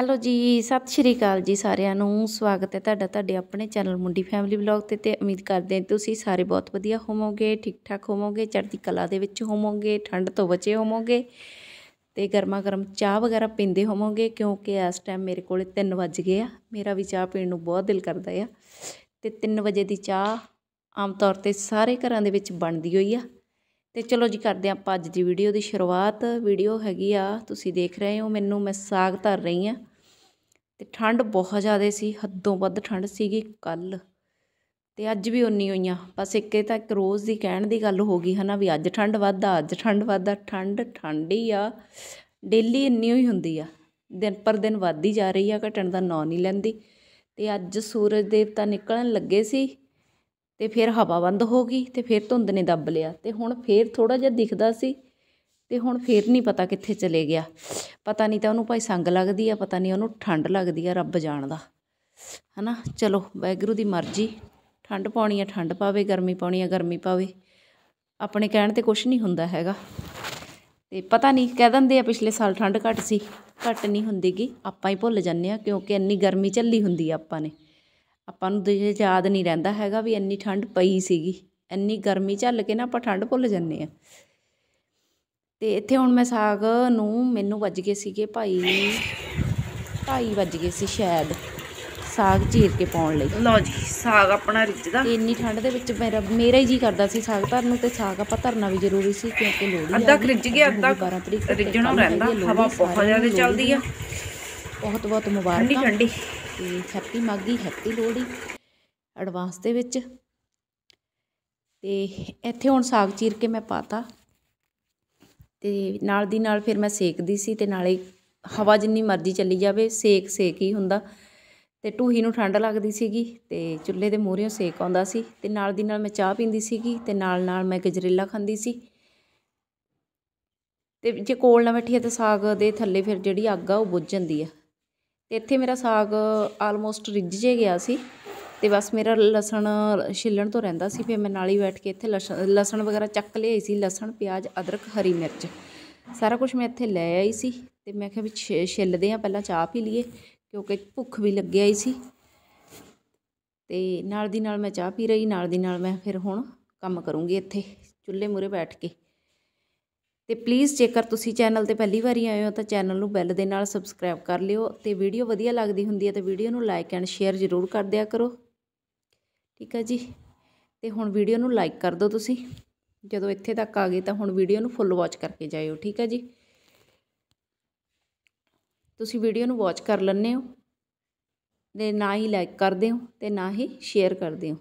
Hello ਜੀ, ਸਤਿ ਸ਼੍ਰੀ ਅਕਾਲ ਜੀ ਸਾਰਿਆਂ ਨੂੰ। ਸਵਾਗਤ ਹੈ ਤੁਹਾਡਾ ਤੁਹਾਡੇ ਆਪਣੇ ਚੈਨਲ ਮੁੰਡੀ ਫੈਮਿਲੀ ਵਲੌਗ ਤੇ ਤੇ ਉਮੀਦ ਕਰਦੇ ਹਾਂ ਤੁਸੀਂ ਸਾਰੇ ਬਹੁਤ ਵਧੀਆ ਹੋਵੋਗੇ ਠੀਕ ਠਾਕ ਹੋਵੋਗੇ, ਚੜ੍ਹਦੀ ਕਲਾ ਦੇ ਵਿੱਚ ਹੋਵੋਗੇ, ਠੰਡ ਤੋਂ ਬਚੇ ਹੋਵੋਗੇ ਤੇ ਗਰਮਾ ਗਰਮ ਚਾਹ ਵਗੈਰਾ ਪੀਂਦੇ ਹੋਵੋਗੇ ਕਿਉਂਕਿ ਇਸ ਟਾਈਮ ਮੇਰੇ ਕੋਲੇ 3 ਵੱਜ ਗਏ ਆ। ਮੇਰਾ ਵੀ ਚਾਹ ਪੀਣ ਨੂੰ ਬਹੁਤ ਦਿਲ ਕਰਦਾ ਆ ਤੇ 3 ਵਜੇ ਦੀ ਚਾਹ ਆਮ ਤੌਰ ਤੇ ਸਾਰੇ ਘਰਾਂ ਦੇ ਵਿੱਚ ਬਣਦੀ ਹੋਈ ਆ। ਤੇ ਚਲੋ ਜੀ ਕਰਦੇ ਹਾਂ ਆਪਾਂ ਅੱਜ ਦੀ ਵੀਡੀਓ ਦੀ ਸ਼ੁਰੂਆਤ। ਵੀਡੀਓ ਹੈਗੀ ਆ, ਤੁਸੀਂ ਦੇਖ ਰਹੇ ਹੋ, ਮੈਨੂੰ ਮੈਂ ਸਾਗ ਧਰ ਰਹੀ ਆ ਅਤੇ ਠੰਡ ਬਹੁਤ ਜ਼ਿਆਦਾ ਸੀ, ਹੱਦੋਂ ਵੱਧ ਠੰਡ ਸੀਗੀ ਕੱਲ੍ਹ। ਅਤੇ ਅੱਜ ਵੀ ਉਨੀ ਹੋਈਆਂ ਬਸ ਇੱਕ ਇਹ ਤਾਂ ਇੱਕ ਰੋਜ਼ ਦੀ ਕਹਿਣ ਦੀ ਗੱਲ ਹੋ ਗਈ ਹੈ ਨਾ ਵੀ ਅੱਜ ਠੰਡ ਵੱਧਦਾ, ਅੱਜ ਠੰਡ ਵੱਧਦਾ, ਠੰਡ ਠੰਡ ਹੀ ਆ। ਡੇਲੀ ਇੰਨੀ ਹੋਈ ਹੁੰਦੀ ਆ। ਦਿਨ ਪਰ ਦਿਨ ਵੱਧਦੀ ਜਾ ਰਹੀ ਆ, ਘਟਣ ਦਾ ਨਾਂ ਨਹੀਂ ਲੈਂਦੀ। ਤੇ ਅੱਜ ਸੂਰਜ ਦੇਵਤਾ ਨਿਕਲਣ ਲੱਗੇ ਸੀ ਤੇ ਫਿਰ ਹਵਾ ਬੰਦ ਹੋ ਗਈ ਤੇ ਫਿਰ ਧੁੰਦ ਨੇ ਦੱਬ ਲਿਆ। ਤੇ ਹੁਣ ਫਿਰ ਥੋੜਾ ਜਿਹਾ ਦਿਖਦਾ ਸੀ। ਅਤੇ ਹੁਣ ਫਿਰ ਨਹੀਂ ਪਤਾ ਕਿੱਥੇ ਚਲੇ ਗਿਆ। ਪਤਾ ਨਹੀਂ ਤਾਂ ਉਹਨੂੰ ਭਾਈ ਸੰਗ ਲੱਗਦੀ ਆ, ਪਤਾ ਨਹੀਂ ਉਹਨੂੰ ਠੰਡ ਲੱਗਦੀ ਆ ਰੱਬ ਜਾਣਦਾ। ਨਾ ਚਲੋ, ਵਾਹਿਗੁਰੂ ਦੀ ਮਰਜ਼ੀ। ਠੰਡ ਪਾਉਣੀ ਆ ਠੰਡ ਪਾਵੇ, ਗਰਮੀ ਪਾਉਣੀ ਆ, ਗਰਮੀ ਪਾਵੇ। ਆਪਣੇ ਕਹਿਣ ਤੇ ਕੁਝ ਨਹੀਂ ਹੁੰਦਾ ਹੈਗਾ। ਤੇ ਪਤਾ ਨਹੀਂ ਕਹਿ ਦਿੰਦੇ ਆ ਪਿਛਲੇ ਸਾਲ ਠੰਡ ਘੱਟ ਸੀ, ਘੱਟ ਨਹੀਂ ਹੁੰਦੀਗੀ। ਆਪਾਂ ਹੀ ਭੁੱਲ ਜਾਂਦੇ ਆ, ਕਿਉਂਕਿ ਇੰਨੀ ਗਰਮੀ ਝੱਲੀ ਹੁੰਦੀ ਆ ਆਪਾਂ ਨੇ। ਆਪਾਂ ਨੂੰ ਜੇ ਯਾਦ ਨਹੀਂ ਰਹਿੰਦਾ ਹੈਗਾ ਵੀ ਇੰਨੀ ਠੰਡ ਪਈ ਸੀਗੀ। ਇੰਨੀ ਗਰਮੀ ਝੱਲ ਕੇ ਨਾ ਆਪਾਂ ਠੰਡ ਭੁੱਲ ਜਾਂਦੇ ਆ। ਤੇ ਇੱਥੇ ਹੁਣ ਮੈਂ ਸਾਗ ਨੂੰ ਮੈਨੂੰ ਵੱਜ ਗਏ ਸੀਗੇ ਭਾਈ ਢਾਈ ਵੱਜ ਗਏ ਸੀ ਸ਼ਾਇਦ ਸਾਗ ਚੀਰ ਕੇ ਪਾਉਣ ਲਈ। ਲਓ ਜੀ ਸਾਗ ਆਪਣਾ ਰਿੱਝਦਾ ਤੇ ਇੰਨੀ ਠੰਡ ਦੇ ਵਿੱਚ ਮੇਰਾ ਮੇਰਾ ਹੀ ਜੀ ਕਰਦਾ ਸੀ ਸਾਗ ਧਰਨ ਨੂੰ ਤੇ ਸਾਗ ਆਪਾਂ ਧਰਨਾ ਵੀ ਜ਼ਰੂਰੀ ਸੀ ਕਿਉਂਕਿ ਲੋਹੜੀ ਅੱਧਾ ਰਿੱਝ ਗਿਆ ਅੱਧਾ ਹੋਊਗੀ 12 ਤਰੀਕ ਤੇ ਰਿੱਝਣਾ ਰਹਿੰਦਾ ਹਵਾ ਬਹੁਤ ਜ਼ਿਆਦਾ ਚੱਲਦੀ ਆ। ਬਹੁਤ ਬਹੁਤ ਠੰਡੀ ਮੁਬਾਰਕਾਂ ਠੰਡੀ ਤੇ happy Maghi happy Lohri advance ਦੇ ਵਿੱਚ। ਤੇ ਇੱਥੇ ਹੁਣ ਸਾਗ ਚੀਰ ਕੇ ਮੈਂ ਪਾਤਾ। ਅਤੇ ਨਾਲ ਦੀ ਨਾਲ ਫਿਰ ਮੈਂ ਸੇਕਦੀ ਸੀ ਅਤੇ ਨਾਲੇ ਹਵਾ ਜਿੰਨੀ ਮਰਜ਼ੀ ਚੱਲੀ ਜਾਵੇ, ਸੇਕ ਸੇਕ ਹੀ ਹੁੰਦਾ। ਅਤੇ ਟੂਹੀ ਨੂੰ ਠੰਡ ਲੱਗਦੀ ਸੀਗੀ ਅਤੇ ਚੁੱਲ੍ਹੇ ਦੇ ਮੂਹਰਿਓਂ ਸੇਕ ਆਉਂਦਾ ਸੀ ਅਤੇ ਨਾਲ ਦੀ ਨਾਲ ਮੈਂ ਚਾਹ ਪੀਂਦੀ ਸੀਗੀ ਅਤੇ ਨਾਲ ਨਾਲ ਮੈਂ ਗਜਰੇਲਾ ਖਾਂਦੀ ਸੀ। ਅਤੇ ਜੇ ਕੋਲ ਨਾ ਬੈਠੀਏ ਤਾਂ ਸਾਗ ਦੇ ਥੱਲੇ ਫਿਰ ਜਿਹੜੀ ਅੱਗ ਆ ਉਹ ਬੁੱਝ ਜਾਂਦੀ ਆ। ਅਤੇ ਇੱਥੇ ਮੇਰਾ ਸਾਗ ਆਲਮੋਸਟ ਰਿੱਝ ਜੇ ਗਿਆ ਸੀ। ਅਤੇ ਬਸ ਮੇਰਾ ਲਸਣ ਛਿੱਲਣ ਤੋਂ ਰਹਿੰਦਾ ਸੀ, ਫਿਰ ਮੈਂ ਨਾਲ ਹੀ ਬੈਠ ਕੇ ਇੱਥੇ ਲਸਣ ਲਸਣ ਵਗੈਰਾ ਚੱਕ ਲਿਆਈ ਸੀ, ਲਸਣ, ਪਿਆਜ਼, ਅਦਰਕ, ਹਰੀ ਮਿਰਚ। ਸਾਰਾ ਕੁਝ ਮੈਂ ਇੱਥੇ ਲੈ ਆਈ ਸੀ ਅਤੇ ਮੈਂ ਕਿਹਾ ਵੀ ਛਿ- ਛਿੱਲਦੇ ਆ, ਪਹਿਲਾਂ ਚਾਹ ਪੀ ਲਈਏ, ਕਿਉਂਕਿ ਭੁੱਖ ਵੀ ਲੱਗੀ ਆਈ ਸੀ। ਤੇ ਨਾਲ ਦੀ ਨਾਲ ਮੈਂ ਚਾਹ ਪੀ ਰਹੀ, ਨਾਲ ਦੀ ਨਾਲ ਮੈਂ ਫਿਰ ਹੁਣ ਕੰਮ ਕਰੂੰਗੀ ਇੱਥੇ, ਚੁੱਲ੍ਹੇ ਮੂਰੇ ਬੈਠ ਕੇ। ਤੇ ਪਲੀਜ਼ ਜੇਕਰ ਤੁਸੀਂ ਚੈਨਲ ਤੇ ਪਹਿਲੀ ਵਾਰੀ ਆਏ ਹੋ ਤਾਂ ਚੈਨਲ ਨੂੰ ਬੈਲ ਦੇ ਨਾਲ ਸਬਸਕ੍ਰਾਈਬ ਕਰ ਲਿਓ ਤੇ ਵੀਡੀਓ ਵਧੀਆ ਲੱਗਦੀ ਹੁੰਦੀ ਹੈ ਤਾਂ ਵੀਡੀਓ ਨੂੰ ਲਾਈਕ ਐਂਡ ਸ਼ੇਅਰ ਜ਼ਰੂਰ ਕਰ ਦਿਆ ਕਰੋ। ਠੀਕ ਹੈ ਜੀ। ਤੇ ਹੁਣ ਵੀਡੀਓ ਨੂੰ ਲਾਈਕ ਕਰ ਦਿਓ ਤੁਸੀਂ। ਜਦੋਂ ਇੱਥੇ ਤੱਕ ਆ ਗਏ ਤਾਂ ਹੁਣ ਵੀਡੀਓ ਨੂੰ ਫੁੱਲ ਵਾਚ ਕਰਕੇ ਜਾਇਓ, ਠੀਕ ਹੈ ਜੀ। ਤੁਸੀਂ ਵੀਡੀਓ ਨੂੰ ਵਾਚ ਕਰ ਲੈਂਦੇ ਹੋ। ਤੇ ਨਾ ਹੀ ਲਾਈਕ ਕਰਦੇ ਹੋ ਤੇ ਨਾ ਹੀ ਸ਼ੇਅਰ ਕਰਦੇ ਹੋ।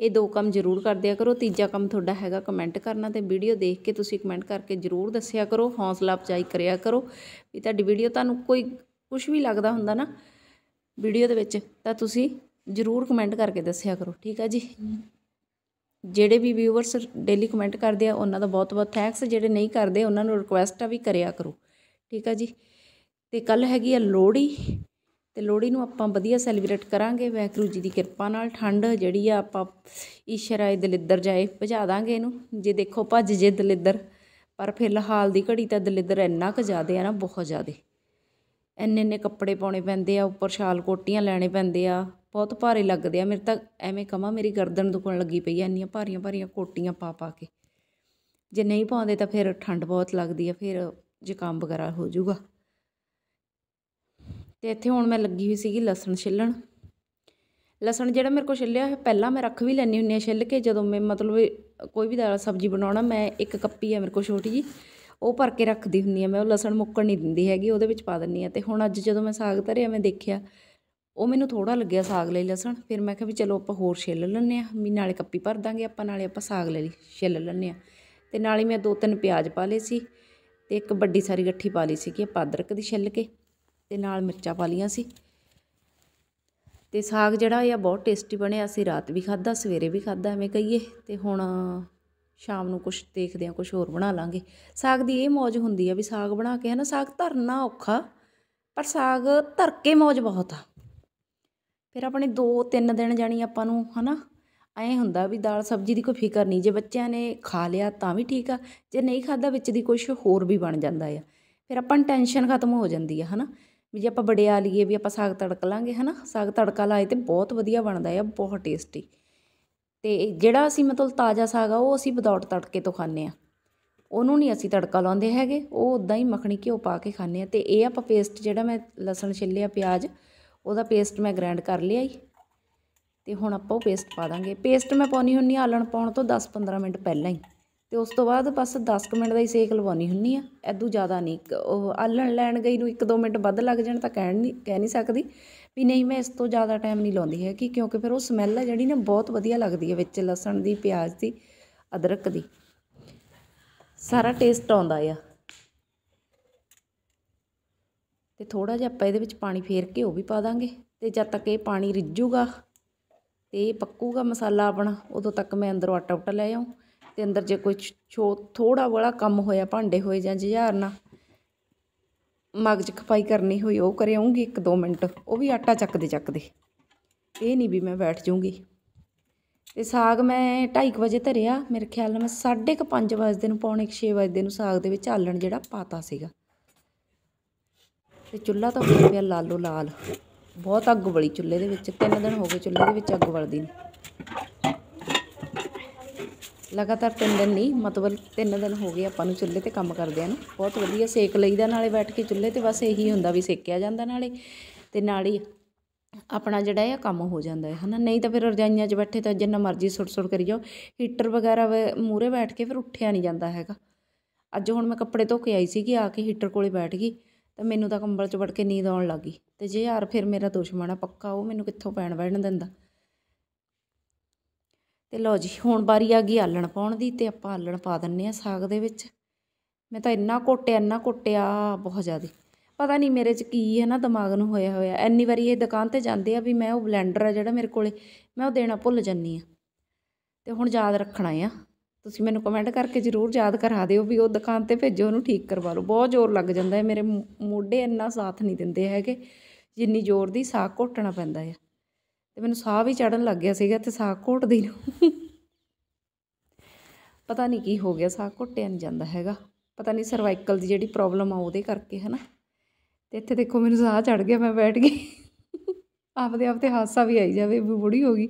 ਇਹ ਦੋ ਕੰਮ ਜ਼ਰੂਰ ਕਰਦਿਆ ਕਰੋ। ਤੀਜਾ ਕੰਮ ਤੁਹਾਡਾ ਹੈਗਾ ਕਮੈਂਟ ਕਰਨਾ ਤੇ ਵੀਡੀਓ ਦੇਖ ਕੇ ਤੁਸੀਂ ਕਮੈਂਟ ਕਰਕੇ ਜ਼ਰੂਰ ਦੱਸਿਆ ਕਰੋ। ਹੌਸਲਾ ਅਫਜ਼ਾਈ ਕਰਿਆ ਕਰੋ ਵੀ ਤੁਹਾਡੀ ਵੀਡੀਓ ਤੁਹਾਨੂੰ ਕੋਈ ਕੁਝ ਵੀ ਲੱਗਦਾ ਹੁੰਦਾ ਨਾ ਵੀਡੀਓ ਦੇ ਵਿੱਚ ਤਾਂ ਤੁਸੀਂ ਜ਼ਰੂਰ ਕਮੈਂਟ ਕਰਕੇ ਦੱਸਿਆ ਕਰੋ, ਠੀਕ ਆ ਜੀ? ਜਿਹੜੇ ਵੀ ਵਿਊਅਰਸ ਡੇਲੀ ਕਮੈਂਟ ਕਰਦੇ ਆ, ਉਹਨਾਂ ਦਾ ਬਹੁਤ ਬਹੁਤ ਥੈਂਕਸ ਜਿਹੜੇ ਨਹੀਂ ਕਰਦੇ, ਉਹਨਾਂ ਨੂੰ ਰਿਕੁਐਸਟ ਆ ਵੀ ਕਰਿਆ ਕਰੋ, ਠੀਕ ਆ ਜੀ? ਤੇ ਕੱਲ ਹੈਗੀ ਆ ਲੋਹੜੀ, ਤੇ ਲੋਹੜੀ ਨੂੰ ਆਪਾਂ ਵਧੀਆ ਸੈਲੀਬ੍ਰੇਟ ਕਰਾਂਗੇ, ਵਾਹਿਗੁਰੂ ਜੀ ਦੀ ਕਿਰਪਾ ਨਾਲ, ਠੰਡ ਜਿਹੜੀ ਆ ਆਪਾਂ ਈਸ਼ਰ ਆਏ ਦਲਿੱਦਰ ਜਾਏ, ਭਜਾ ਦਾਂਗੇ ਇਹਨੂੰ, ਜੇ ਦੇਖੋ ਭੱਜ ਜੇ ਦਲਿੱਦਰ, ਪਰ ਫਿਲਹਾਲ ਦੀ ਘੜੀ ਤਾਂ ਦਲਿੱਦਰ ਇੰਨਾ ਕੁ ਜ਼ਿਆਦੇ ਆ ਨਾ, ਬਹੁਤ ਜ਼ਿਆਦੇ। ਇੰਨੇ ਇੰਨੇ ਕੱਪੜੇ ਪਾਉਣੇ ਪੈਂਦੇ ਆ, ਉੱਪਰ ਸ਼ਾਲ ਕੋਟੀਆਂ ਲੈਣੇ ਪੈਂਦੇ ਆ ਬਹੁਤ ਭਾਰੇ ਲੱਗਦੇ ਆ। ਮੇਰੇ ਤਾਂ ਐਵੇਂ ਕਮਾ ਮੇਰੀ ਗਰਦਨ ਦੁਖਣ ਲੱਗੀ ਪਈ ਆ, ਇੰਨੀਆਂ ਭਾਰੀਆਂ ਭਾਰੀਆਂ ਕੋਟੀਆਂ ਪਾ ਪਾ ਕੇ। ਜੇ ਨਹੀਂ ਪਾਉਂਦੇ ਤਾਂ ਫਿਰ ਠੰਡ ਬਹੁਤ ਲੱਗਦੀ ਆ, ਫਿਰ ਜ਼ੁਕਾਮ ਵਗੈਰਾ ਹੋ ਜਾਊਗਾ। ਤੇ ਇੱਥੇ ਹੁਣ ਮੈਂ ਲੱਗੀ ਹੋਈ ਸੀਗੀ ਲਸਣ ਛਿੱਲਣ। ਲਸਣ ਜਿਹੜਾ ਮੇਰੇ ਕੋਲ ਛਿੱਲਿਆ ਹੋਇਆ, ਪਹਿਲਾਂ ਮੈਂ ਰੱਖ ਵੀ ਲੈਂਦੀ ਹੁੰਦੀ ਆ ਛਿੱਲ ਕੇ। ਜਦੋਂ ਮੈਂ ਮਤਲਬ ਕੋਈ ਵੀ ਦਾਲ ਸਬਜ਼ੀ ਬਣਾਉਣਾ, ਮੈਂ ਇੱਕ ਕੱਪੀ ਆ ਮੇਰੇ ਕੋਲ ਛੋਟੀ ਜੀ ਉਹ ਭਰ ਕੇ ਰੱਖਦੀ ਹੁੰਦੀ ਆ। ਮੈਂ ਉਹ ਲਸਣ ਮੁੱਕਣ ਨਹੀਂ ਦਿੰਦੀ ਹੈਗੀ, ਉਹਦੇ ਵਿੱਚ ਪਾ ਦਿੰਦੀ ਆ। ਤੇ ਹੁਣ ਅੱਜ ਜਦੋਂ ਮੈਂ ਸਾਗ ਧਰਿਆ, ਮੈਂ ਦੇਖਿਆ ਉਹ ਮੈਨੂੰ ਥੋੜਾ ਲੱਗਿਆ ਸਾਗ ਲਈ ਲਸਣ, ਫਿਰ ਮੈਂ ਕਿਹਾ ਵੀ ਚਲੋ ਆਪਾਂ ਹੋਰ ਛਿੱਲ ਲੈਂਦੇ ਆ ਵੀ ਨਾਲੇ ਕੱਪੀ ਭਰ ਦਾਂਗੇ ਆਪਾਂ, ਨਾਲੇ ਆਪਾਂ ਸਾਗ ਲੈ ਲਈ, ਛਿੱਲ ਲੈਂਦੇ ਆ ਤੇ ਨਾਲੇ ਮੈਂ ਦੋ ਤਿੰਨ ਪਿਆਜ਼ ਪਾ ਲਏ ਸੀ ਤੇ ਇੱਕ ਵੱਡੀ ਸਾਰੀ ਗੱਠੀ ਪਾ ਲਈ ਸੀ ਕਿ ਆਪਾਂ ਅਦਰਕ ਦੀ ਛਿੱਲ ਕੇ ਤੇ ਨਾਲ ਮਿਰਚਾਂ ਪਾ ਲੀਆਂ ਸੀ। ਤੇ ਸਾਗ ਜਿਹੜਾ ਇਹ ਬਹੁਤ ਟੇਸਟੀ ਬਣਿਆ ਸੀ ਰਾਤ ਵੀ ਖਾਦਾ ਸਵੇਰੇ ਵੀ ਖਾਦਾ ਐਵੇਂ ਕਹੀਏ, ਤੇ ਹੁਣ ਸ਼ਾਮ ਨੂੰ ਕੁਝ ਦੇਖਦੇ ਆ ਕੁਝ ਹੋਰ ਬਣਾ ਲਾਂਗੇ। ਸਾਗ ਦੀ ਇਹ ਮੌਜ ਹੁੰਦੀ ਆ ਵੀ ਸਾਗ ਬਣਾ ਕੇ ਹਨਾ, ਸਾਗ ਧਰਨਾ ਔਖਾ, ਪਰ ਸਾਗ ਧਰ ਕੇ ਮੌਜ ਬਹੁਤ ਆ। ਫਿਰ ਆਪਣੇ 2-3 ਦਿਨ ਜਾਣੀ ਆਪਾਂ ਨੂੰ ਹੈ ਨਾ ਐਂ ਹੁੰਦਾ ਵੀ ਦਾਲ ਸਬਜ਼ੀ ਦੀ ਕੋਈ ਫਿਕਰ ਨਹੀਂ, ਜੇ ਬੱਚਿਆਂ ਨੇ ਖਾ ਲਿਆ ਤਾਂ ਵੀ ਠੀਕ ਆ, ਜੇ ਨਹੀਂ ਖਾਦਾ ਵਿੱਚ ਦੀ ਕੁਝ ਹੋਰ ਵੀ ਬਣ ਜਾਂਦਾ ਆ। ਫਿਰ ਆਪਾਂ ਨੂੰ ਟੈਨਸ਼ਨ ਖਤਮ ਹੋ ਜਾਂਦੀ ਆ ਹਨਾ, ਵੀ ਜੇ ਆਪਾਂ ਬੜਿਆ ਲਈਏ ਵੀ ਆਪਾਂ ਸਾਗ ਤੜਕ ਲਾਂਗੇ ਹਨਾ, ਸਾਗ ਤੜਕਾ ਲਾਏ ਤੇ ਬਹੁਤ ਵਧੀਆ ਬਣਦਾ ਆ, ਬਹੁਤ ਟੇਸਟੀ। ਤੇ ਜਿਹੜਾ ਅਸੀਂ ਮਤਲਬ ਤਾਜ਼ਾ ਸਾਗ ਆ, ਉਹ ਅਸੀਂ ਵਿਦਆਊਟ ਤੜਕੇ ਤੋਂ ਖਾਂਦੇ ਆ। ਉਹਨੂੰ ਨਹੀਂ ਅਸੀਂ ਤੜਕਾ ਲਾਉਂਦੇ ਹੈਗੇ, ਉਹ ਉਦਾਂ ਹੀ ਮੱਖਣੀ ਘਿਓ ਪਾ ਕੇ ਖਾਂਦੇ ਆ, ਤੇ ਇਹ ਆਪਾਂ ਪੇਸਟ ਜਿਹੜਾ ਮੈਂ ਲਸਣ ਛਿੱਲਿਆ ਪਿਆਜ਼ ਉਹਦਾ ਪੇਸਟ ਮੈਂ ਗ੍ਰਾਈਂਡ ਕਰ ਲਿਆ ਜੀ ਤੇ ਹੁਣ ਆਪਾਂ ਉਹ ਪੇਸਟ ਪਾ ਦਾਂਗੇ। ਪੇਸਟ ਮੈਂ ਪਾਉਣੀ ਹੁੰਨੀ ਆ ਆਲਣ ਪਾਉਣ ਤੋਂ 10-15 ਮਿੰਟ ਪਹਿਲਾਂ ਹੀ ਤੇ ਉਸ ਤੋਂ ਬਾਅਦ ਬਸ 10 ਕੁ ਮਿੰਟ ਦਾ ਹੀ ਸੇਕ ਲਵਾਉਣੀ ਹੁੰਨੀ ਆ। ਐਦੂ ਜ਼ਿਆਦਾ ਨਹੀਂ ਉਹ ਆਲਣ ਲੈਣ ਗਈ ਨੂੰ 1-2 ਮਿੰਟ ਵੱਧ ਲੱਗ ਜਾਣ ਤਾਂ ਕਹਿਣ ਨਹੀਂ ਕਹਿ ਨਹੀਂ ਸਕਦੀ। ਵੀ ਨਹੀਂ ਮੈਂ ਇਸ ਤੋਂ ਜ਼ਿਆਦਾ ਟਾਈਮ ਨਹੀਂ ਲਾਉਂਦੀ ਹੈ ਕਿ ਕਿਉਂਕਿ ਫਿਰ ਉਹ ਸਮੈਲ ਆ ਜਿਹੜੀ ਨਾ ਬਹੁਤ ਵਧੀਆ ਲੱਗਦੀ ਹੈ ਵਿੱਚ ਲਸਣ ਦੀ, ਪਿਆਜ਼ ਦੀ, ਅਦਰਕ ਦੀ। ਸਾਰਾ ਟੇਸਟ ਆਉਂਦਾ ਆ। ਤੇ ਥੋੜਾ ਜਿਹਾ ਆਪਾਂ ਇਹਦੇ ਵਿੱਚ ਪਾਣੀ ਫੇਰ ਕੇ ਉਹ ਵੀ ਪਾ ਦਾਂਗੇ। ਤੇ ਜਦ ਤੱਕ ਇਹ ਪਾਣੀ ਰਿੱਝੂਗਾ ਤੇ ਇਹ ਪੱਕੂਗਾ ਮਸਾਲਾ ਆਪਣਾ, ਉਦੋਂ ਤੱਕ ਮੈਂ ਅੰਦਰੋਂ ਆਟਾ ਉਟਾ ਲੈ ਆਉਂ ਤੇ ਅੰਦਰ ਜੇ ਕੋਈ ਛੋ ਥੋੜਾ ਬੜਾ ਕੰਮ ਹੋਇਆ, ਭਾਂਡੇ ਹੋਏ ਜਾਂ ਜੁਝਾਰਨਾ ਮਗਜ ਖਪਾਈ ਕਰਨੀ ਹੋਈ, ਉਹ ਕਰ ਆਉਂਗੀ ਇੱਕ ਦੋ ਮਿੰਟ, ਉਹ ਵੀ ਆਟਾ ਚੱਕਦੇ ਚੱਕਦੇ। ਇਹ ਨਹੀਂ ਵੀ ਮੈਂ ਬੈਠ ਜਾਊਂਗੀ। ਤੇ ਸਾਗ ਮੈਂ 2:30 ਵਜੇ ਧਰਿਆ, ਮੇਰੇ ਖਿਆਲ ਨਾਲ ਮੈਂ 5:30 ਵਜੇ ਨੂੰ, ਪੌਣੇ 6 ਵਜੇ ਨੂੰ ਸਾਗ ਦੇ ਵਿੱਚ ਆਲਣ ਜਿਹੜਾ ਪਾਤਾ ਸੀਗਾ। ਤੇ ਚੁੱਲ੍ਹਾ ਤਾਂ ਹੋਇਆ ਪਿਆ ਲਾਲੋ ਲਾਲ। ਬਹੁਤ ਅੱਗ ਬਲੀ ਚੁੱਲ੍ਹੇ ਦੇ ਵਿੱਚ। ਤਿੰਨ ਦਿਨ ਹੋ ਗਏ ਚੁੱਲ੍ਹੇ ਦੇ ਵਿੱਚ ਅੱਗ ਬਲਦੀ ਨੂੰ। ਲਗਾਤਾਰ ਤਿੰਨ ਦਿਨ ਨਹੀਂ, ਮਤਲਬ ਤਿੰਨ ਦਿਨ ਹੋ ਗਏ ਆਪਾਂ ਨੂੰ ਚੁੱਲ੍ਹੇ ਤੇ ਕੰਮ ਕਰਦਿਆਂ ਨੂੰ। ਬਹੁਤ ਵਧੀਆ ਸੇਕ ਲਈਦਾ ਨਾਲੇ ਬੈਠ ਕੇ ਚੁੱਲ੍ਹੇ ਤੇ, ਬਸ ਇਹੀ ਹੁੰਦਾ ਵੀ ਸੇਕਿਆ ਜਾਂਦਾ ਨਾਲੇ। ਤੇ ਨਾਲ ਹੀ ਆਪਣਾ ਜਿਹੜਾ ਇਹ ਕੰਮ ਹੋ ਜਾਂਦਾ ਹੈ, ਹਨਾ? ਨਹੀਂ ਤਾਂ ਫਿਰ ਰਜਾਈਆਂ 'ਚ ਬੈਠੇ ਤਾਂ ਜਿੰਨਾ ਮਰਜ਼ੀ ਸੁੱਟ ਸੁੱਟ ਕਰੀ ਜਾਓ। ਹੀਟਰ ਵਗੈਰਾ ਮੂਰੇ ਬੈਠ ਕੇ ਫਿਰ ਉੱਠਿਆ ਨਹੀਂ ਜਾਂਦਾ ਹੈਗਾ। ਅੱਜ ਹੁਣ ਮੈਂ ਕੱਪੜੇ ਧੋ ਕੇ ਆਈ ਸੀਗੀ, ਆ ਕੇ ਹੀਟਰ ਕੋਲੇ ਬੈਠ ਗਈ। ਤਾਂ ਮੈਨੂੰ ਤਾਂ ਕੰਬਲ 'ਚ ਵੜ ਕੇ ਨੀਂਦ ਆਉਣ ਲੱਗੀ ਤੇ ਜੇ ਯਾਰ ਫਿਰ ਮੇਰਾ ਦੁਸ਼ਮਣ ਆ ਪੱਕਾ, ਉਹ ਮੈਨੂੰ ਕਿੱਥੋਂ ਪੈਣ ਬੈਠਣ ਦਿੰਦਾ? ਤੇ ਲਓ ਜੀ, ਹੁਣ ਵਾਰੀ ਆ ਗਈ ਆਲਣ ਪਾਉਣ ਦੀ ਤੇ ਆਪਾਂ ਆਲਣ ਪਾ ਦਿੰਨੇ ਆ ਸਾਗ ਦੇ ਵਿੱਚ। ਮੈਂ ਤਾਂ ਇੰਨਾ ਘੋਟਿਆ ਇੰਨਾ ਘੋਟਿਆ ਬਹੁਤ ਜ਼ਿਆਦਾ। ਪਤਾ ਨਹੀਂ ਮੇਰੇ 'ਚ ਕੀ ਹੈ ਨਾ ਦਿਮਾਗ ਨੂੰ ਹੋਇਆ ਹੋਇਆ। ਇੰਨੀ ਵਾਰੀ ਇਹ ਦੁਕਾਨ ਤੇ ਜਾਂਦੇ ਆ ਵੀ ਮੈਂ ਉਹ ਬਲੈਂਡਰ ਆ ਜਿਹੜਾ ਮੇਰੇ ਕੋਲੇ, ਮੈਂ ਉਹ ਦੇਣਾ ਭੁੱਲ ਜੰਨੀ ਆ। ਤੇ ਹੁਣ ਯਾਦ ਰੱਖਣਾ ਆ। ਤੁਸੀਂ ਮੈਨੂੰ ਕਮੈਂਟ ਕਰਕੇ ਜ਼ਰੂਰ ਯਾਦ ਕਰਾ ਦਿਓ ਵੀ ਉਹ ਦੁਕਾਨ ਤੇ ਭੇਜੋ, ਉਹਨੂੰ ਠੀਕ ਕਰਵਾ ਲਓ। ਬਹੁਤ ਜ਼ੋਰ ਲੱਗ ਜਾਂਦਾ ਹੈ। ਮੇਰੇ ਮੋਢੇ ਇੰਨਾ ਸਾਥ ਨਹੀਂ ਦਿੰਦੇ ਹੈਗੇ, ਜਿੰਨੀ ਜ਼ੋਰ ਦੀ ਸਾਗ ਘੋਟਣਾ ਪੈਂਦਾ ਆ ਤੇ ਮੈਨੂੰ ਸਾਹ ਵੀ ਚੜਨ ਲੱਗ ਗਿਆ ਸੀਗਾ ਤੇ ਸਾਗ ਘੋਟਦੀ ਨੂੰ। ਪਤਾ ਨਹੀਂ ਕੀ ਹੋ ਗਿਆ ਸਾਗ ਘੁੱਟਿਆ ਨਹੀਂ ਜਾਂਦਾ ਹੈਗਾ। ਪਤਾ ਨਹੀਂ ਸਰਵਾਈਕਲ ਦੀ ਜਿਹੜੀ ਪ੍ਰੋਬਲਮ ਆ ਉਹਦੇ ਕਰਕੇ ਹੈ ਨਾ ਤੇ ਇੱਥੇ ਦੇਖੋ ਮੈਨੂੰ ਸਾਹ ਚੜ ਗਿਆ, ਮੈਂ ਬੈਠ ਗਈ। ਆਪਦੇ ਆਪ ਤੇ ਹਾਸਾ ਵੀ ਆਈ ਜਾਵੇ ਵੀ ਬੁੜੀ ਹੋ ਗਈ।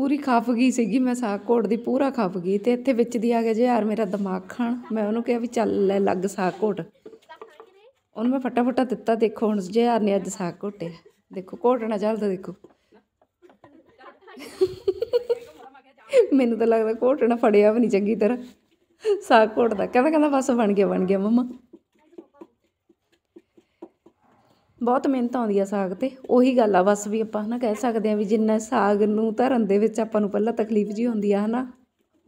ਪੂਰੀ ਖੱਪ ਗਈ ਸੀਗੀ, ਮੈਂ ਸਾਗ ਘੋਟਦੀ ਪੂਰਾ ਖੱਪ ਗਈ ਤੇ ਇੱਥੇ ਵਿੱਚ ਦੀ ਆ ਗਿਆ ਜੇ ਯਾਰ ਮੇਰਾ ਦਿਮਾਗ ਖਾਣ। ਮੈਂ ਉਹਨੂੰ ਕਿਹਾ ਵੀ ਚੱਲ ਲੈ ਲੱਗ ਸਾਗ ਘੋਟ। ਉਹਨੂੰ ਮੈਂ ਫਟਾਫਟਾ ਦਿੱਤਾ, ਦੇਖੋ ਹੁਣ ਜੇ ਯਾਰ ਨੇ ਅੱਜ ਸਾਗ ਘੋਟਿਆ ਦੇਖੋ ਘੋਟਣਾ ਚੱਲਦਾ ਦੇਖੋ। ਮੈਨੂੰ ਤਾਂ ਲੱਗਦਾ ਘੋਟਣਾ ਫੜਿਆ ਵੀ ਨਹੀਂ ਚੰਗੀ ਤਰ੍ਹਾਂ। ਸਾਗ ਘੋਟਦਾ ਕਹਿੰਦਾ ਕਹਿੰਦਾ ਬਸ ਬਣ ਗਿਆ ਬਣ ਗਿਆ ਮੰਮਾ। ਬਹੁਤ ਮਿਹਨਤ ਆਉਂਦੀ ਆ ਸਾਗ ਤੇ, ਉਹੀ ਗੱਲ ਆ, ਬਸ ਵੀ ਆਪਾਂ ਹਨਾ ਕਹਿ ਸਕਦੇ ਆ ਵੀ ਜਿੰਨਾ ਸਾਗ ਨੂੰ ਧਰਨ ਦੇ ਵਿੱਚ ਆਪਾਂ ਨੂੰ ਪਹਿਲਾਂ ਤਕਲੀਫ ਜੀ ਹੁੰਦੀ ਆ ਹਨਾ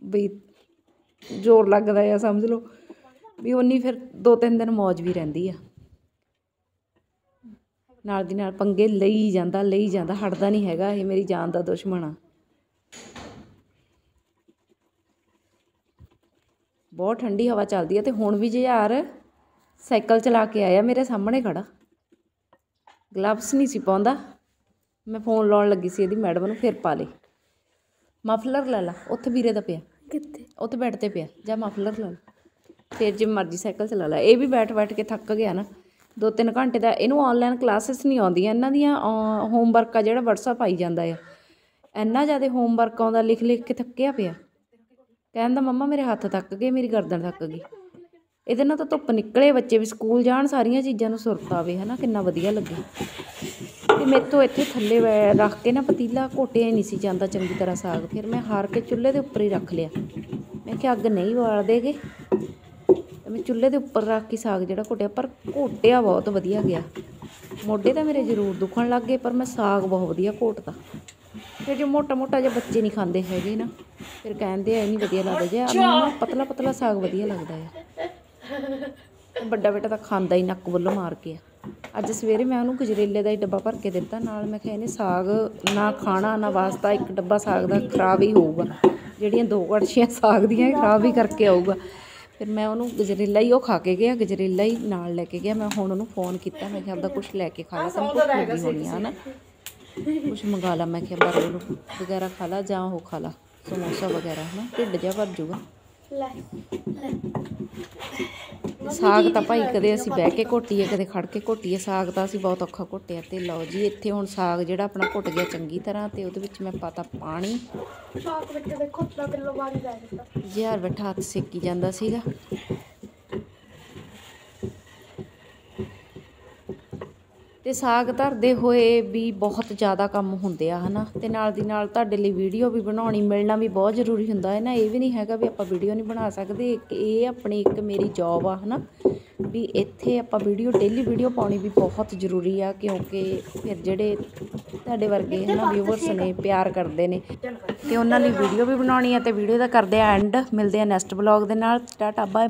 ਵੀ ਜ਼ੋਰ ਲੱਗਦਾ ਆ, ਸਮਝ ਲਓ, ਵੀ ਉਨੀ ਫਿਰ ਦੋ ਤਿੰਨ ਦਿਨ ਮੌਜ ਵੀ ਰਹਿੰਦੀ ਆ। ਨਾਲ ਦੀ ਨਾਲ ਪੰਗੇ ਲਈ ਜਾਂਦਾ ਲਈ ਜਾਂਦਾ, ਹਟਦਾ ਨਹੀਂ ਹੈਗਾ, ਇਹ ਮੇਰੀ ਜਾਨ ਦਾ ਦੁਸ਼ਮਣ ਆ। ਬਹੁਤ ਠੰਡੀ ਹਵਾ ਚੱਲਦੀ ਹੈ ਤੇ ਹੁਣ ਵੀ ਜੇ ਯਾਰ ਸਾਈਕਲ ਚਲਾ ਕੇ ਆਇਆ ਮੇਰੇ ਸਾਹਮਣੇ ਖੜਾ। ਗਲਵਸ ਨਹੀਂ ਸੀ ਪਾਉਂਦਾ। ਮੈਂ ਫੋਨ ਲਾਉਣ ਲੱਗੀ ਸੀ ਇਹਦੀ ਮੈਡਮ ਨੂੰ ਫਿਰ ਪਾ ਲੇ ਮਫਲਰ ਲੈ ਲਾ ਉੱਥੇ ਵੀਰੇ ਦਾ ਪਿਆ। ਕਿੱਥੇ? ਉੱਥੇ ਬੈਠ ਤੇ ਪਿਆ ਜਾਂ ਮਫਲਰ ਲੈ ਲਾ। ਫਿਰ ਜੇ ਮਰਜ਼ੀ ਸਾਈਕਲ ਚਲਾ ਲੈ। ਇਹ ਵੀ ਬੈਠ ਬੈਠ ਕੇ ਥੱਕ ਗਿਆ ਨਾ। ਦੋ ਤਿੰਨ ਘੰਟੇ ਦਾ ਇਹਨੂੰ ਆਨਲਾਈਨ ਕਲਾਸਿਸ ਨਹੀਂ ਆਉਂਦੀਆਂ। ਇਹਨਾਂ ਦੀਆਂ ਹੋਮਵਰਕ ਆ ਜਿਹੜਾ WhatsApp ਆਈ ਜਾਂਦਾ ਆ। ਇੰਨਾ ਜ਼ਿਆਦਾ ਹੋਮਵਰਕ ਆਉਂਦਾ ਲਿਖ ਲਿਖ ਕੇ ਥੱਕਿਆ ਪਿਆ। ਕਹਿੰਦਾ ਮੰਮਾ ਮੇਰੇ ਹੱਥ ਥੱਕ ਗਏ ਮੇਰੀ ਗਰਦਨ ਥੱਕ ਗਈ। ਇਹਦੇ ਨਾਲ ਤਾਂ ਧੁੱਪ ਨਿਕਲੇ ਬੱਚੇ ਵੀ ਸਕੂਲ ਜਾਣ, ਸਾਰੀਆਂ ਚੀਜ਼ਾਂ ਨੂੰ ਸੁਰਤ ਆਵੇ ਹੈ ਨਾ ਕਿੰਨਾ ਵਧੀਆ ਲੱਗੇ। ਤੇ ਮੇਰੇ ਤੋਂ ਇੱਥੇ ਥੱਲੇ ਵੈ- ਰੱਖ ਕੇ ਨਾ ਪਤੀਲਾ ਘੋਟਿਆ ਹੀ ਨਹੀਂ ਸੀ ਜਾਂਦਾ ਚੰਗੀ ਤਰ੍ਹਾਂ ਸਾਗ। ਫਿਰ ਮੈਂ ਹਾਰ ਕੇ ਚੁੱਲ੍ਹੇ ਦੇ ਉੱਪਰ ਹੀ ਰੱਖ ਲਿਆ। ਮੈਂ ਕਿਹਾ, ਅੱਗ ਨਹੀਂ ਬਾਲ ਦੇਗੇ ਤੇ ਮੈਂ ਚੁੱਲ੍ਹੇ ਦੇ ਉੱਪਰ ਰੱਖ ਕੇ ਸਾਗ ਜਿਹੜਾ ਘੋਟਿਆ, ਪਰ ਘੋਟਿਆ ਬਹੁਤ ਵਧੀਆ ਗਿਆ। ਮੋਢੇ ਤਾਂ ਮੇਰੇ ਜ਼ਰੂਰ ਦੁਖਣ ਲੱਗ ਗਏ, ਪਰ ਮੈਂ ਸਾਗ ਬਹੁਤ ਵਧੀਆ ਘੋਟਦਾ। ਫਿਰ ਜੋ ਮੋਟਾ ਮੋਟਾ ਜੇ ਬੱਚੇ ਨਹੀਂ ਖਾਂਦੇ ਹੈਗੇ ਨਾ, ਫਿਰ ਕਹਿੰਦੇ ਆ, ਇਹ ਨਹੀਂ ਵਧੀਆ ਲੱਗਦਾ। ਜੇ ਪਤਲਾ ਪਤਲਾ ਸਾਗ ਵਧੀਆ ਲੱਗਦਾ ਆ। ਵੱਡਾ ਬੇਟਾ ਤਾਂ ਖਾਂਦਾ ਹੀ ਨੱਕ ਵੱਲੋਂ ਮਾਰ ਕੇ ਆ। ਅੱਜ ਸਵੇਰੇ ਮੈਂ ਉਹਨੂੰ ਗਜਰੇਲੇ ਦਾ ਹੀ ਡੱਬਾ ਭਰ ਕੇ ਦਿੱਤਾ। ਨਾਲ ਮੈਂ ਕਿਹਾ ਇਹਨੇ ਸਾਗ ਨਾ ਖਾਣਾ ਨਾ ਵਾਸਤਾ ਇੱਕ ਡੱਬਾ ਸਾਗ ਦਾ ਖਰਾਬ ਹੀ ਹੋਊਗਾ। ਜਿਹੜੀਆਂ ਦੋ ਕੜਛੀਆਂ ਸਾਗ ਦੀਆਂ ਖਰਾਬ ਹੀ ਕਰਕੇ ਆਊਗਾ। ਫਿਰ ਮੈਂ ਉਹਨੂੰ ਗਜਰੇਲਾ ਹੀ ਉਹ ਖਾ ਕੇ ਗਿਆ ਗਜਰੇਲਾ ਹੀ ਨਾਲ ਲੈ ਕੇ ਗਿਆ। ਮੈਂ ਹੁਣ ਉਹਨੂੰ ਫੋਨ ਕੀਤਾ ਮੈਂ ਕਿਹਾ ਆਪਦਾ ਕੁਝ ਲੈ ਕੇ ਖਾ ਲੈ ਤੈਨੂੰ ਭੁੱਖ ਲੱਗੀ ਹੋਣੀ ਆ ਨਾ ਕੁਝ ਮੰਗਾ ਲਾ ਮੈਂ ਕਿਹਾ ਬਰਗਰ ਵਗੈਰਾ ਖਾ ਲਾ ਜਾਂ ਉਹ ਖਾ ਲਾ ਸਮੋਸਾ ਵਗੈਰਾ ਹਨਾ? ਢਿੱਡ ਜਿਹਾ ਭਰ ਜੂਗਾ ਲੈ। ਸਾਗ ਤਾਂ ਭਾਈ ਕਦੇ ਅਸੀਂ ਬਹਿ ਕੇ ਘੋਟੀਏ ਕਦੇ ਖੜ ਕੇ ਘੋਟੀਏ। ਸਾਗ ਤਾਂ ਅਸੀਂ ਬਹੁਤ ਔਖਾ ਘੋਟਿਆ ਤੇ ਲਓ ਜੀ ਇੱਥੇ ਹੁਣ ਸਾਗ ਜਿਹੜਾ ਆਪਣਾ ਘੁੱਟ ਗਿਆ ਚੰਗੀ ਤਰ੍ਹਾਂ ਤੇ ਉਹਦੇ ਵਿੱਚ ਮੈਂ ਪਾਤਾ ਪਾਣੀ। ਸਾਗ ਵਿੱਚ ਦੇਖੋ ਅੱਧਾ ਕਿਲੋ ਪਾਣੀ ਪੈ ਦਿੱਤਾ। ਜਿਹਾਰ ਬੈਠਾ ਹੱਥ ਸੇਕੀ ਜਾਂਦਾ ਸੀਗਾ। ਤੇ ਸਾਗ ਧਰਦੇ ਹੋਏ ਵੀ ਬਹੁਤ ਜ਼ਿਆਦਾ ਕੰਮ ਹੁੰਦੇ ਆ ਹਨਾ? ਤੇ ਨਾਲ ਦੀ ਨਾਲ ਤੁਹਾਡੇ ਲਈ ਵੀਡੀਓ ਵੀ ਬਣਾਉਣੀ ਮਿਲਣਾ ਵੀ ਬਹੁਤ ਜ਼ਰੂਰੀ ਹੁੰਦਾ ਹੈ ਨਾ? ਇਹ ਵੀ ਨਹੀਂ ਹੈਗਾ ਵੀ ਆਪਾਂ ਵੀਡੀਓ ਨਹੀਂ ਬਣਾ ਸਕਦੇ ਇਹ ਆਪਣੀ ਇੱਕ ਮੇਰੀ ਜੌਬ ਆ ਹਨਾ? ਵੀ ਇੱਥੇ ਆਪਾਂ ਵੀਡੀਓ ਡੇਲੀ ਵੀਡੀਓ ਪਾਉਣੀ ਵੀ ਬਹੁਤ ਜ਼ਰੂਰੀ ਆ ਕਿਉਂਕਿ ਫਿਰ ਜਿਹੜੇ ਤੁਹਾਡੇ ਵਰਗੇ ਹਨਾ ਵਿਊਵਰਸ ਨੇ ਪਿਆਰ ਕਰਦੇ ਨੇ। ਤੇ ਉਹਨਾਂ ਲਈ ਵੀਡੀਓ ਵੀ ਬਣਾਉਣੀ ਆ ਤੇ ਵੀਡੀਓ ਦਾ ਕਰਦੇ ਆ ਐਂਡ ਮਿਲਦੇ ਆ ਨੈਕਸਟ ਵਲੌਗ ਦੇ ਨਾਲ। Tata bye